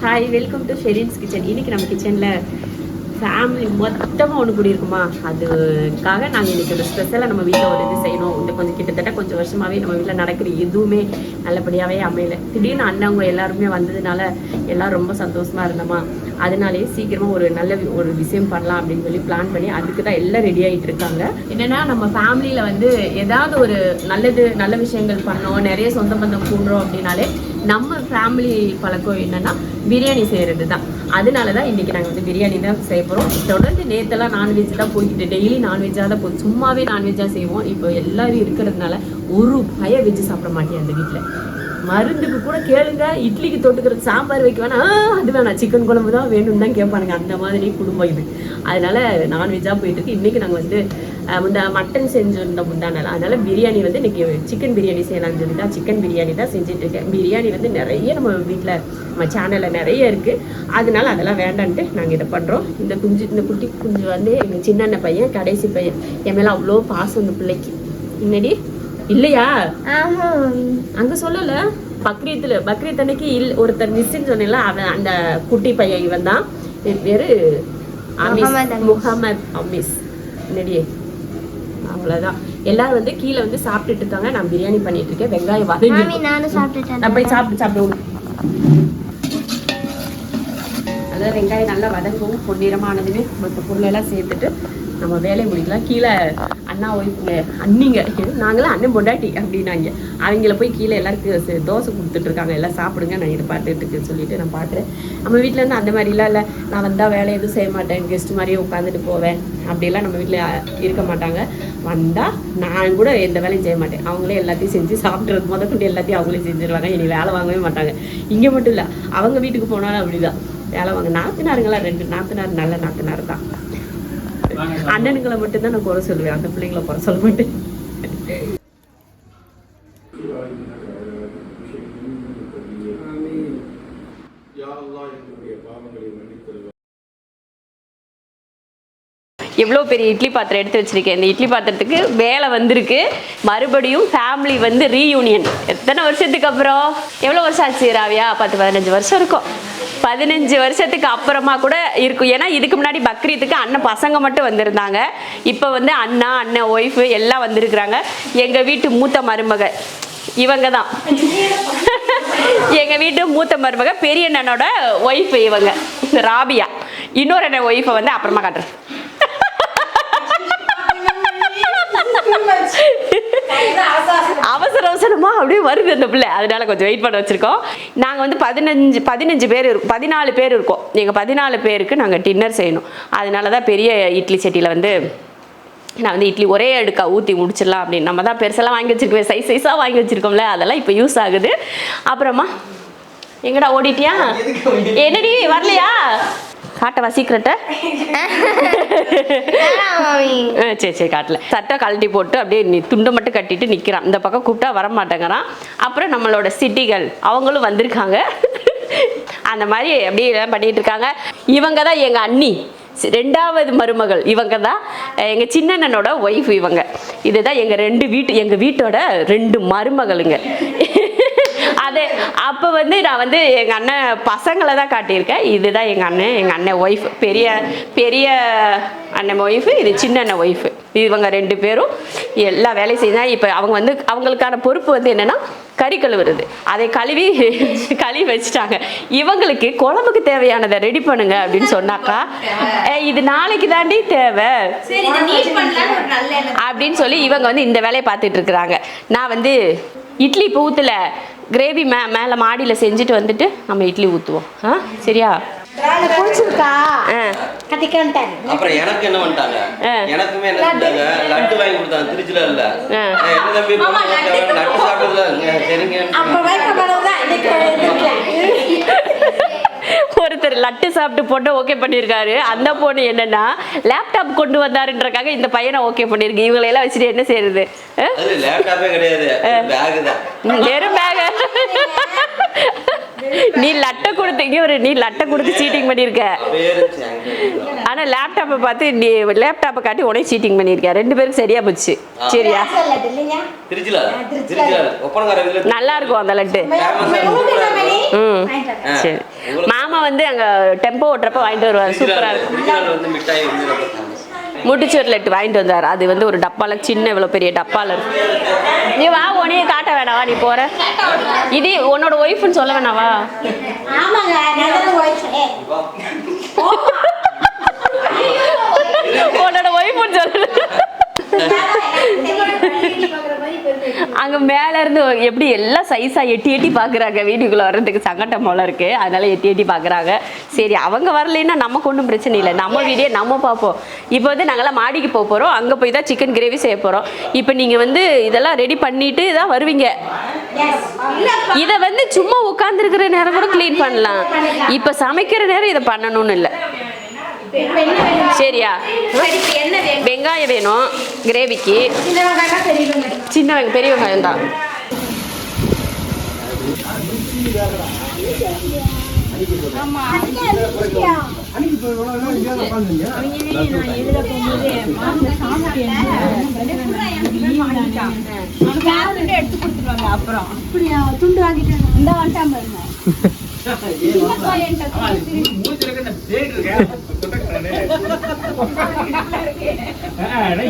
Hi welcome to Sherin's kitchen இன்னைக்கு நம்ம கிச்சனில் ஃபேமிலி மொத்தமாக ஒன்று கூடி இருக்குமா அதுக்காக நாங்கள் இன்றைக்கி ஒரு ஸ்பெஷலாக நம்ம வீட்டில் ஒரு இது செய்யணும். இந்த கொஞ்சம் கிட்டத்தட்ட கொஞ்சம் வருஷமாகவே நம்ம வீட்டில் நடக்கிற எதுவுமே நல்லபடியாகவே அமையல. திடீர்னு அண்ணவங்க எல்லாருமே வந்ததுனால எல்லாரும் ரொம்ப சந்தோஷமாக இருந்தோமா? அதனாலேயே சீக்கிரமாக ஒரு நல்ல ஒரு விஷயம் பண்ணலாம் அப்படின்னு சொல்லி பிளான் பண்ணி அதுக்கு தான் எல்லாம் ரெடி ஆகிட்டு இருக்காங்க. என்னன்னா நம்ம ஃபேமிலியில் வந்து ஏதாவது ஒரு நல்லது நல்ல விஷயங்கள் பண்ணோம் நிறைய சொந்த பந்தம் கூடுறோம் அப்படின்னாலே நம்ம ஃபேமிலி பழக்கம் என்னன்னா பிரியாணி செய்கிறது தான் அதனால தான் இன்றைக்கி நாங்கள் வந்து பிரியாணி தான் செய்ய போகிறோம் தொடர்ந்து நேத்தெல்லாம் நான்வெஜ் தான் போய்கிட்டு டெய்லி நான்வெஜ்ஜாக தான் போய் சும்மாவே நான்வெஜ்ஜாக செய்வோம். இப்போ எல்லோரும் இருக்கிறதுனால ஒரு பய வெஜ்ஜு சாப்பிட மாட்டேன் அந்த வீட்டில் மருந்துக்கு கூட கேளுங்க இட்லிக்கு தொட்டுக்கிற சாம்பார் வைக்க வேணாம் அது வேணாம் சிக்கன் குழம்பு தான் வேணும்னு தான் கேட்பானுங்க. அந்த மாதிரி குடும்பம் இது. அதனால நான்வெஜ்ஜாக போயிட்டு இருக்கு. இன்னைக்கு நாங்கள் வந்து முந்தா மட்டன் செஞ்சுருந்தோம் முந்தானால அதனால பிரியாணி வந்து இன்னைக்கு சிக்கன் பிரியாணி செய்யலாம்னு சொல்லி தான் சிக்கன் பிரியாணி தான் செஞ்சுட்டு இருக்கேன். பிரியாணி வந்து நிறைய நம்ம வீட்டில் நம்ம சேனலில் நிறைய இருக்குது அதனால அதெல்லாம் வேண்டான்ட்டு நாங்கள் இதை பண்ணுறோம் இந்த குஞ்சு இந்த குட்டி குஞ்சு வந்து எங்கள் சின்ன பையன் கடைசி பையன். என் மேலே அவ்வளோ பாசம் இந்த பிள்ளைக்கு. முன்னாடி இல்லையா? அங்க சொல்லல. பக்ரீத்ல பக்ரீத் அன்னைக்கு இல் ஒருத்தர் மிஸ்ன்னு சொன்னேன்ல அவன் அந்த குட்டி பையன் இவன் தான். என் பேரு அமீஸ். முகமது அமீஸ். என்னடியே? அவ்வளவுதான். எல்லாரும் வந்து கீழே வந்து சாப்பிட்டுட்டு இருக்காங்க. நான் பிரியாணி பண்ணிட்டு இருக்கேன். வெங்காயம் வதங்கி நான் போய் சாப்பிட்டு விடு அதாவது வெங்காயம் நல்லா வதங்கவும் பொன்னிறமானதுமே மற்ற பொருளெல்லாம் சேர்த்துட்டு நம்ம வேலையை முடிக்கலாம். கீழே அண்ணா ஒய்ஃபுங்க அண்ணிங்க. நாங்களாம் அண்ணன் பொண்டாட்டி அப்படின்னாங்க. அவங்கள போய் கீழே எல்லாருக்கும் தோசை கொடுத்துட்டு இருக்காங்க. எல்லாம் சாப்பிடுங்க நான் இதை பார்த்துட்டு சொல்லிட்டு நான் பார்க்குறேன் நம்ம வீட்டில் இருந்து அந்த மாதிரிலாம் இல்லை. நான் வந்தால் வேலை எதுவும் செய்ய மாட்டேன். கெஸ்ட் மாதிரியே உட்காந்துட்டு போவேன். அப்படிலாம் நம்ம வீட்டில் இருக்க மாட்டாங்க. வந்தால் நான் கூட எந்த வேலையும் செய்ய மாட்டேன். அவங்களே எல்லாத்தையும் செஞ்சு சாப்பிட்றது. முதற்கொண்டு எல்லாத்தையும் அவங்களே செஞ்சிருவாங்க. இனி வேலை வாங்கவே மாட்டாங்க. இங்கே மட்டும் இல்லை. அவங்க வீட்டுக்கு போனாலும் அப்படிதான். வேலை வாங்க நாத்தினாருங்களா ரெண்டு நாத்தினார் நல்ல நாத்தினார் தான். அண்ணனுங்களை மட்டும்தான் நான் குறை சொல்லுவேன். அந்த பிள்ளைங்களை குறை சொல்ல மாட்டேன். எவ்வளோ பெரிய இட்லி பாத்திரம் எடுத்து வச்சிருக்கேன். இந்த இட்லி பாத்திரத்துக்கு வேலை வந்திருக்கு. மறுபடியும் ஃபேமிலி வந்து ரீயூனியன் எத்தனை வருஷத்துக்கு அப்புறம்? எவ்வளோ வருஷம் ஆச்சு ராவியா? பத்து பதினஞ்சு வருஷம் இருக்கும். பதினஞ்சு வருஷத்துக்கு அப்புறமா கூட இருக்கும். ஏன்னா இதுக்கு முன்னாடி பக்ரீத்துக்கு அண்ணன் பசங்க மட்டும் வந்திருந்தாங்க. இப்போ வந்து அண்ணா அண்ணன் ஒய்ஃபு எல்லாம் வந்திருக்கிறாங்க. எங்கள் வீட்டு மூத்த மருமக. இவங்க தான் எங்கள் வீட்டு மூத்த மருமக பெரிய அண்ணனோட ஒய்ஃப் இவங்க. ராபியா. இன்னொரு அண்ணன் ஒய்ஃபை வந்து அப்புறமா காட்டுறேன். அவசர அவசரமா அப்படியே வருது அந்த பிள்ளை. அதனால கொஞ்சம் வெயிட் பண்ண வச்சிருக்கோம். நாங்கள் வந்து பதினஞ்சு பதினஞ்சு பேர் இருக்கோம் பதினாலு பேர் இருக்கோம். எங்கள் பதினாலு பேருக்கு நாங்கள் டின்னர் செய்யணும். அதனால தான் பெரிய இட்லி சட்டியில் வந்து நான் வந்து இட்லி ஒரே அடுக்கா ஊற்றி முடிச்சிடலாம் அப்படின்னு. நம்ம தான் பெருசெல்லாம் வாங்கி வச்சிருக்கோம் சைஸ் சைஸாக வாங்கி வச்சிருக்கோம்ல அதெல்லாம் இப்போ யூஸ் ஆகுது. அப்புறமா எங்கடா ஓடிட்டியா? என்னடி வரலையா? காட்டவா சீக்கிரட்டை சரி சரி காட்டல. சட்டை கழட்டி போட்டு அப்படியே நி துண்டை மட்டும் கட்டிட்டு நிற்கிறான் இந்த பக்கம் கூப்பிட்டா வர மாட்டேங்கிறான் அப்புறம் நம்மளோட சிட்டிகள் அவங்களும் வந்திருக்காங்க. அந்த மாதிரி அப்படியே எல்லாம் பண்ணிட்டு இருக்காங்க. இவங்க தான் எங்கள் அண்ணி ரெண்டாவது மருமகள் இவங்க தான் எங்கள் சின்னண்ணனோட ஒய்ஃப் இவங்க. இதுதான் எங்கள் ரெண்டு வீட்டு எங்கள் வீட்டோட ரெண்டு மருமகளுங்க. அது அப்போ வந்து நான் வந்து எங்கள் அண்ணன் பசங்களை தான் காட்டியிருக்கேன். இதுதான் எங்கள் அண்ணன் எங்கள் அண்ணன் ஒய்ஃப் பெரிய பெரிய அண்ணன் ஒய்ஃபு இது சின்ன அண்ணன் ஒய்ஃபு இவங்க ரெண்டு பேரும் எல்லா வேலையும் செய்யணும் இப்போ அவங்க வந்து அவங்களுக்கான பொறுப்பு வந்து என்னென்னா கறி கழுவுறது. அதை கழுவி கழுவி வச்சுட்டாங்க. இவங்களுக்கு குழம்புக்கு தேவையானதை ரெடி பண்ணுங்க அப்படின்னு சொன்னாக்கா "ஏய், இது நாளைக்கு தாண்டி தேவை. அப்படின்னு சொல்லி இவங்க வந்து இந்த வேலையை பார்த்துட்டு இருக்கிறாங்க. நான் வந்து இட்லி இப்போ ஊற்றல கிரேவி மே மேலே மாடியில் செஞ்சுட்டு வந்துட்டு நம்ம இட்லி ஊற்றுவோம் ஆ சரியா? பிடிச்சிருக்கா? அப்புறம் எனக்கு என்ன பண்ணிட்டாங்க? ஆ. எனக்குமே என்ன செஞ்சாங்க லட்டு. வாங்கி கொடுத்தாங்க திருச்சில இல்ல. ஆ. நான் என்ன தம்பி பண்ண லட்டு சாப்பிட்டதுல சரிங்க. ஒருத்தர் லட்டு சாப்பிட்டு பொண்ணை ஓகே பண்ணியிருக்காரு. அந்த பொண்ணு என்னன்னா லேப்டாப் கொண்டு வந்தாருன்றக்காக இந்த பையனை ஓகே பண்ணியிருக்கு. இவங்களை எல்லாம் வச்சுட்டு என்ன செய்யறது? அது லேப்டாப்பே கிடையாது பேக் தான் வெறும் பேக நீ லட்டை கொடுத்து இங்க ஒரு நீ லட்டை கொடுத்து சீட்டிங் பண்ணியிருக்க. அப்படியே இருந்துச்சு அங்கே. ஆனா லேப்டாப்பை பார்த்து நீ லேப்டாப்பை காட்டி உடனே சீட்டிங் பண்ணியிருக்க. ரெண்டு பேருக்கு சரியா போச்சு. சரியா? நல்லா இருக்கும் அந்த லட்டு. ம். சரி. மாமா வந்து அங்க டெம்போ ஓட்டுறப்ப வாங்கிட்டு வருவார். சூப்பரா இருக்கும். முட்டுச்சோர் லட்டு வாங்கிட்டு வந்தார். அது வந்து ஒரு டப்பால சின்ன இவ்வளோ பெரிய டப்பால இருக்கு. நீ வா உனையே காட்ட வேணாவா நீ போற. இது உன்னோட ஒய்ஃப்னு சொல்ல வேணாவா ஆமாங்க நல்ல voice. ஏ, உன்னோட ஒய்ஃப்னு சொல்லு அங்க மேல இருந்து எப்படி எல்லாம் சைஸா எட்டி எட்டி பாக்குறாங்க? வீட்டுக்குள்ள வர்றதுக்கு சங்கட்டம் போல இருக்கு. அதனால எட்டி எட்டி பாக்குறாங்க. சரி அவங்க வரலைன்னா நமக்கு ஒன்றும் பிரச்சனை இல்லை. நம்ம வீடியோ நம்ம பார்ப்போம். இப்போ வந்து நாங்களாம் மாடிக்கு போக போறோம். அங்க போய் தான் சிக்கன் கிரேவி செய்ய போறோம். இப்போ நீங்க வந்து இதெல்லாம் ரெடி பண்ணிட்டு தான் வருவீங்க. இதை வந்து சும்மா உட்காந்துருக்கிற நேரம் கூட க்ளீன் பண்ணலாம். இப்போ சமைக்கிற நேரம் இதை பண்ணணும்னு இல்லை? சரியா? வெங்காயம் வேணும் கிரேவிக்கு சின்ன வெங்காயம், பெரிய வெங்காயம். சின்ன வெங்க பெரிய வெங்காயம் தான்.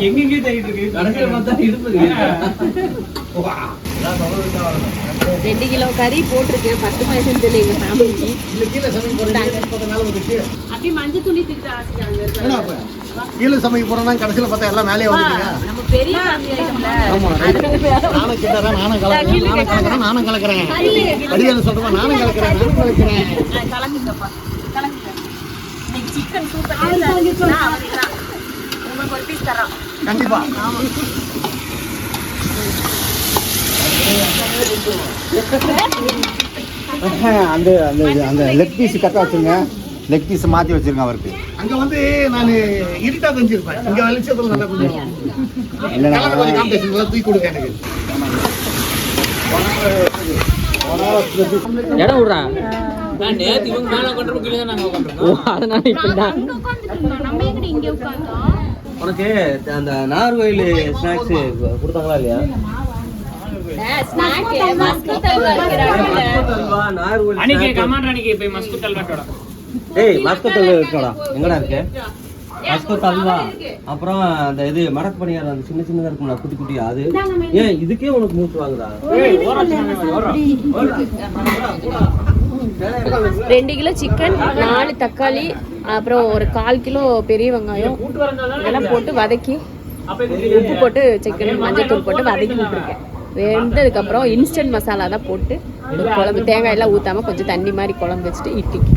எங்கெங்கே தேடிட்டு இருக்கு? கடைசியில் பார்த்தா இடுப்பு ரெண்டு கிலோ கறி போட்டிருக்கேன். பத்து பைசன் சொல்லி எங்க ஃபேமிலிக்கு அப்படியே மஞ்சள் துணி திட்டு ஆசைக்காங்க கீழே சமைக்க போறோம்னா கடைசியில பார்த்தா எல்லாம் மேலே வந்துட்டீங்க நம்ம பெரிய. ஆமா நானும் கிட்டறேன் நானும் கலக்கிறேன் நானும் கலக்கிறேன். நானும் கலக்கிறேன். அடியால சொல்றேன் நானும் கலக்கிறேன் நானும் கலக்கிறேன். ஆ, கலந்துங்கப்பா கலந்துங்க இன்னைக்கு சிக்கன் சூப்பர் அவருக்கு உங்களுக்கு ஒரு பீஸ் தரோம் கண்டிப்பா. அந்த அந்த அந்த லெக் பீஸ் கரெக்டாக வச்சுங்க. லெக் பீஸ் மாற்றி வச்சிருங்க அவருக்கு. அங்க வந்து நான் இருட்டா தெரிஞ்சிருப்பேன். இங்க வெளிச்சத்துல நல்லா கொஞ்சம் கலந்து கொஞ்சம் காம்படிஷன் தூக்கி கொடுங்க எனக்கு. இடம் விடுறா. நான் நேத்து இவங்க மேல உட்காந்துருப்போம் கீழே தான் நாங்க உட்காந்துருக்கோம். அதனால இப்படிதான் உனக்கு அந்த நார்கோயில் ஸ்நாக்ஸ் கொடுத்தாங்களா இல்லையா? அன்னைக்கு கமாண்டர் அன்னைக்கு போய் மஸ்கு தல்வாட்டோட ஏய் மஸ்கத் அல்வா இருக்கோடா. எங்கடா இருக்கு? அப்புறம் அந்த இது மடக்கு பணியாரம் அந்த சின்ன சின்னதா இருக்கும்ல குட்டி குட்டி அது. ஏன் இதுக்கே உனக்கு மூச்சு வாங்குதா? ரெண்டு கிலோ சிக்கன் நாலு தக்காளி அப்புறம் ஒரு கால் கிலோ பெரிய வெங்காயம். இதெல்லாம் போட்டு வதக்கி உப்பு போட்டு சிக்கன் மஞ்சள் தூள் போட்டு வதக்கி விட்டுருக்கேன். வெந்ததுக்கப்புறம் இன்ஸ்டன்ட் மசாலா தான் போட்டு குழம்பு தேங்காய் எல்லாம் ஊத்தாம கொஞ்சம் தண்ணி மாதிரி குழம்பு வச்சுட்டு இட்லிக்கு.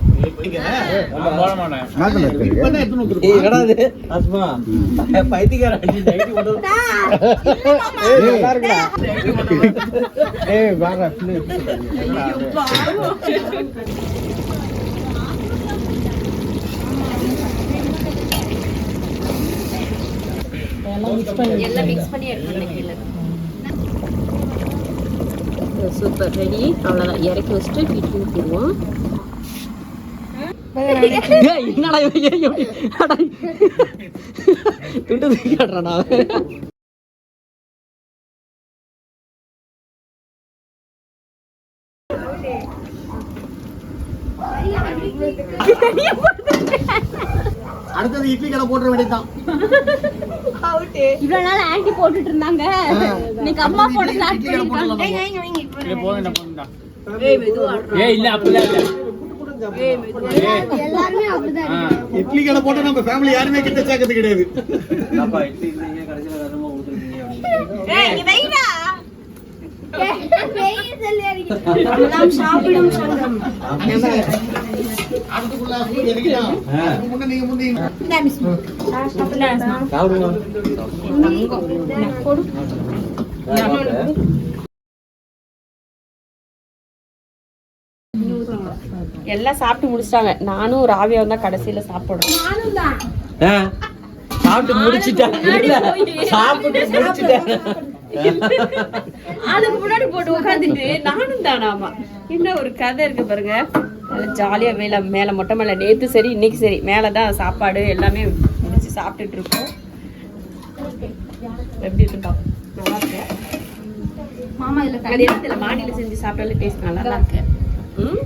எல்லாம் மிக்ஸ் பண்ணி எடுத்துருந்தேன் கீழே. சூப்பர் ரெடி அவ்வளோதான் இறக்கி வச்சுட்டு இட்லி ஊற்றிடுவோம் என்னடா. துண்டு தூக்கி? அடுத்தது இட்லி கடை போட்டுற வேண்டியதுதான். இவ்வளவு நாள் ஆன்ட்டி போட்டுட்டு இருந்தாங்க. இன்னைக்கு அம்மா போட ஸ்டார்ட் போதும்டா ஏய் இல்ல அப்படிலாம் இல்ல. எல்லாருமே அப்படிதான் ஆ. இட்லி கடை போட்டு நம்ம ஃபேமிலி யாருமே கிட்ட சேர்க்கறது கிடையாது. அப்பா இட்லி இல்லைங்க வேறமா ஊத்துறீங்க எல்லாம் சாப்பிட்டு முடிச்சிட்டாங்க. நானும் ராவியாவும் தான் கடைசியில சாப்பிடணும். ஆ, சாப்பிட்டு முடிச்சிட்டேன். சாப்பிட்டு முடிச்சிட்டேன். அதுக்கு முன்னாடி போட்டு உட்காந்துட்டு நானும் தானாமா என்ன ஒரு கதை இருக்கு பாருங்க. நல்லா ஜாலியா மேல மேல மொட்டை மேல. நேத்து சரி இன்னைக்கு சரி. மேலதான் சாப்பாடு எல்லாமே முடிச்சு சாப்பிட்டுட்டு இருக்கோம். எப்படி இருக்கு. நல்லா இருக்கு. மாமா இதுல இடத்துல மாடியில செஞ்சு சாப்பிட்டாலே டேஸ்ட் நல்லா தான் இருக்கு. ம்?